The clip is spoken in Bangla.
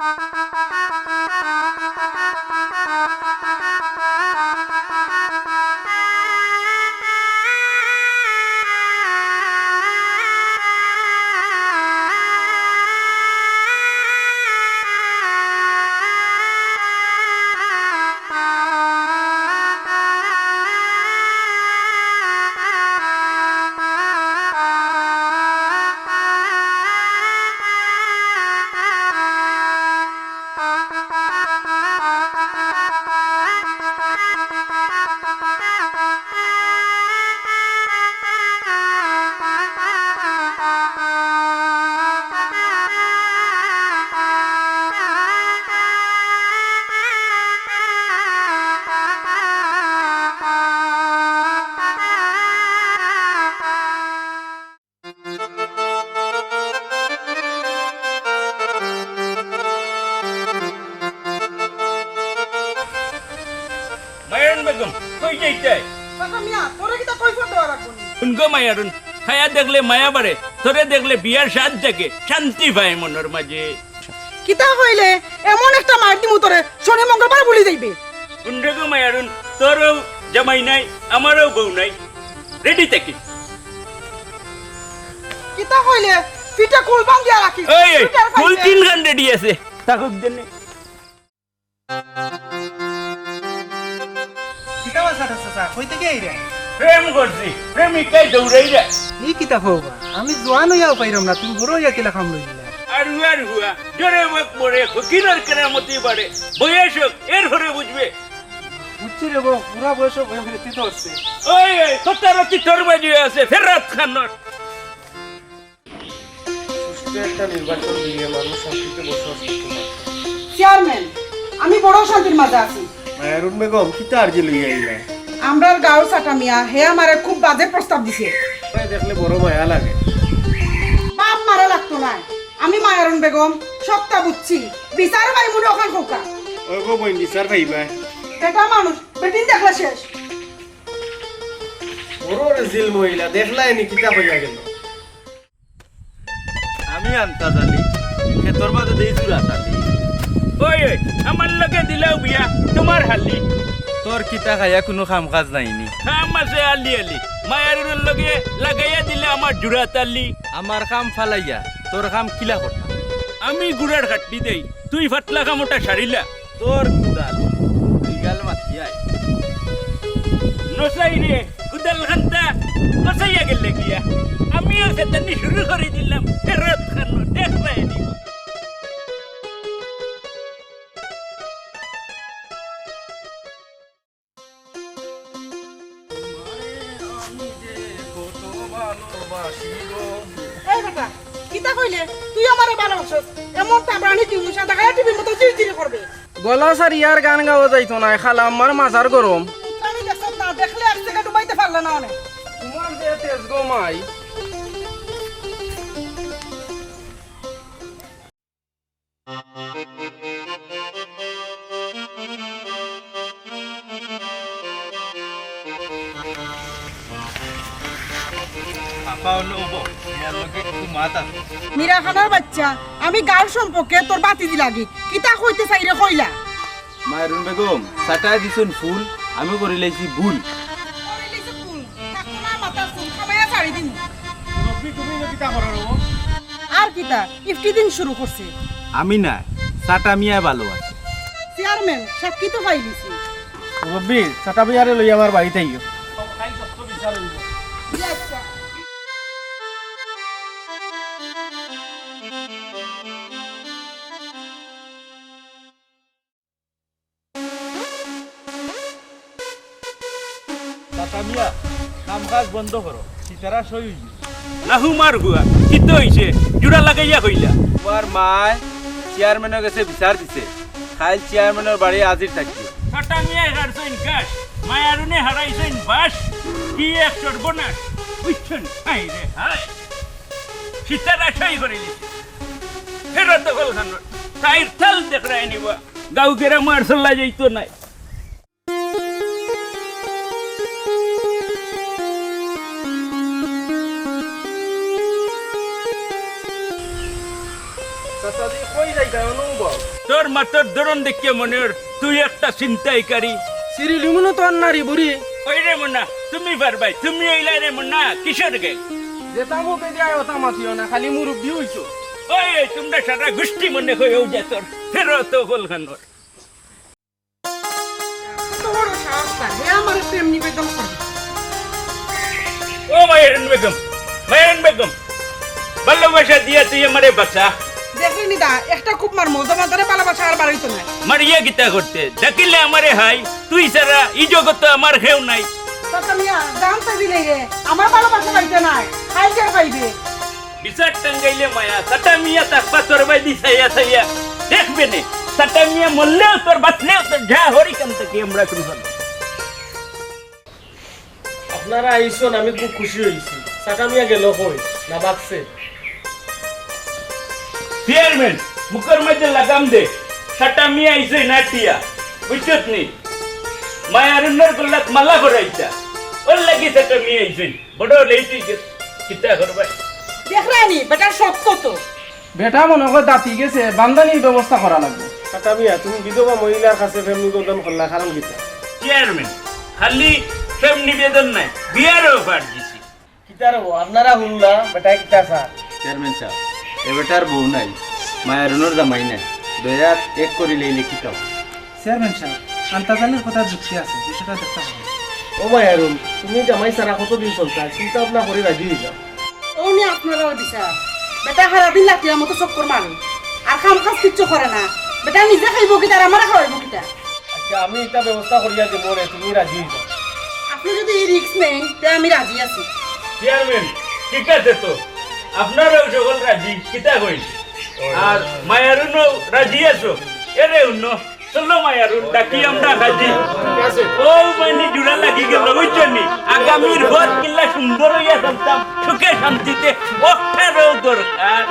Thank you. কাকা তোরে কি কৈফত দেওয়া রাখব নি? মায়ারুন খায়া দেখলে মায়া বাড়ে তোরে দেখলে বিয়ার স্বাদ থাকে শান্তি পায় মনের মাঝে। কিতা হইলে? এমন একটা মার দিমু তোরে শনি মঙ্গলবার বলি যাইবে। উনগো মায়ারুন তোরও জামাই নাই আমারও বউ নাই। রেডি থাকি? কিতা হইলে? পিঠা কুল বান দিয়া রাখি পিঠার তিন গান রেডি আছে থাকুক দেনে চাচা কই থেকে আইরা? প্রেম করছি প্রেমিকাই দৌড়াই ই কিতা হবা আমি জোয়ান হইয়াও পাইরাম না তুমি বড় হইয়া কিলা খাম আর হুয়ার হুয়া জোরে মুখ ফকিরের কেরামতি বাড়ে। বয়স এর ঘরে বুঝবে। বুঝছি রে বউ পুরা বয়স বয়স ফেরতি তো হচ্ছে। ওই ওই সত্তরতি তোর বাজিয়ে আছে ফেরাত খানোর একটা নির্বাচন দিয়ে মানুষ শান্তিতে বসবাস করতে চেয়ারম্যান আমি বড় শান্তির মাঝে আছি। মায়ারুন বেগম লইয়া আইলা? আমরার গাঁও সাটা মিয়া হে আমারে খুব বাজে প্রস্তাব দিছে। দেখলে বড় মায়া লাগে। বাপ মারা লাগতো না। আমি মায়ারুন বেগম সত্তা বুঝছি। বিচার ভাই মুড়ে ওখান খোকা। ওই গো বইন বিচার ভাইবা এটা মানুষ বেটিন দেখলে শেষ। বড় রেজিল মহিলা দেখলাই নি কিতা হইয়া গেল। আমি আনতা জানি খেতর বাদে দেই জুরা তালি ওই ওই আমার লগে দিলাও বিয়া তোমার হালি। তোর কিতা খাইয়া কোনো কাম কাজ নাইনি? আছে আলি আলি। মায়ের লগে লাগাইয়া দিলে আমার জুড়া তালি। আমার কাম ফালাইয়া তোর কাম কিলা করতা আমি গুড়ার খাটনি দেই তুই ফাটলা কামটা সারিলা। তোর কুদাল বিগাল মাতিয়াই নসাই রে কুদাল খান্তা নসাইয়া গেলে গিয়া। আমিও সেতানি শুরু করে দিলাম ফেরত খানো দেখবে নিব কইলে তুই আমারে ভালোবাসছ এমন তাবরানি কি মুসা দেখা টিভির মতো চিড়ি করবে? গলা স্যার ইয়ার গান গাওয়া যাইতো না খালা আমার মাজার গরম। আমি দেখছ না দেখলে এক জায়গা ডুবাইতে পারলে না অনেক। তোমার যে তেজ গো মাই মীরা খানার বাচ্চা আমি গাঁর সম্পর্কে তোর বাতি দি লাগি কিতা কইতে চাইরে কইলা? মায়রুন বেগম সাটাই দিছুন ফুল আমি করে লাইছি ভুল। তুমি কিতা করার আর কিতা ইফটি দিন শুরু করছে আমি না সাটা মিয়া ভালো আছে। চেয়ারম্যান সব কি তো পাই দিছি। রব্বি চাটা বিয়ারে লই আমার বাড়িতে আইও সাটা মিয়া কাম কাজ বন্ধ করো। সীতারা সই নাহু মার হুয়া কিত হইছে জুড়া লাগাইয়া কইলা। তোমার মায় চেয়ারম্যানের কাছে বিচার দিছে। খাইল চেয়ারম্যানের বাড়ি হাজির থাকবে। ফাটা মিয়া হারছইন গাছ মায়ারুনে হারাইছইন বাস কি এক সর্বনাশ বুঝছেন হাই রে হাই। সীতারা সই করে দিছে। ফেরত দখল খানো তাইর থাল দেখরাই নিব গাঁও গেরা মার যাইতো নাই। তোর মাথার ধরন দেখে মনে তুই একটা চিন্তাইকারী সিরি লিমুনো তো আর নারী বুড়ি। ওই রে মুন্না তুমি পারবাই তুমি এইলাই রে মুন্না কিসের গে? যেতামো বেজায় ওটা মাতিও না খালি মুরব্বী হইছো। ওই তোমরা সারা গোষ্ঠী মনে হয়েও যে তোর ফেরো তো বলখানোর আমার প্রেম নিবেদন করবে ও মায়েরন বেগম মায়েরন বেগম। ভালোবাসা দিয়া তুই আমারে দেখলি দা একটা খুব মার মজা মাতারে ভালোবাসা আর বাড়াইতো না। মারিয়া গীতা করতে দেখিলে আমারে হাই তুই সারা ই জগতে আমার হেউ নাই। জানতে দিলে রে আমার ভালোবাসা পাইতে নাই খাইতে পাইবে? বিচার টাঙ্গাইলে মায়া বাই সাইয়া দেখবে নে সাটা মিয়া মরলেও তোর বাঁচলেও তোর যা হরি থেকে আমরা আপনারা আইসন আমি খুব খুশি হয়েছি। সাকামিয়া গেল কই? না বাকছে চেয়ারম্যান মুখের মধ্যে লাগাম দে সাটা মিয়া আইছে নাটিয়া বুঝছত নি মায়ারুন্নর গল্লাত মালা করাইতা ওর লাগি সাটা মিয়া আইছে বড় লেইছি কিতা করবা দেখলানি বেটা সত্য তো বেটা মনে হয় দাঁতি গেছে বান্দানির ব্যবস্থা করা লাগবে সাকামিয়া তুমি বিধবা মহিলার কাছে প্রেম নিবেদন করলা কারণ কিতা চেয়ারম্যান খালি প্রেম নিবেদন নাই বিয়ারও পাঠ দিছি কিতার আপনারা শুনলা বেটা কিতা স্যার চেয়ারম্যান সাহেব এ বেটার বউ নাই মায়ারুনোর জামাই নাই দয়া এক করিলে লিখিতাম চেয়ারম্যান সাহেব আন্তাজানের কথা যুক্তি আছে বিষয়টা দেখতে হবে। ও মায়ারুন তুমি জামাই সারা কতদিন চলতা? চিন্তা ভাবনা করে রাজি হয়ে যাও ও নি আপনারাও বিচার বেটা হারা সারাদিন লাঠির মতো চক্কর মারে আর কাম কাজ কিচ্ছু করে না। বেটা নিজে খাইব কি তার আমার খাওয়াইব কিটা? আচ্ছা আমি এটা ব্যবস্থা করিয়া দিব রে তুমি রাজি হয়ে যাও আপনি যদি এই রিস্ক নেন তে আমি রাজি আছি। চেয়ারম্যান ঠিক আছে তো। আপনারও সকল রাজি, কিতা কইল? আর মায়ারুনও রাজি আছো? এরে উন্ন, চলো মায়ারুন, ডাকি আমরা রাজি। ও মানে জুড়া লাগি গেল বুঝছনি আগামীর ভোট কিল্লা সুন্দর হইয়া চলতাম সুখে শান্তিতে, অক্ষারও দরকার।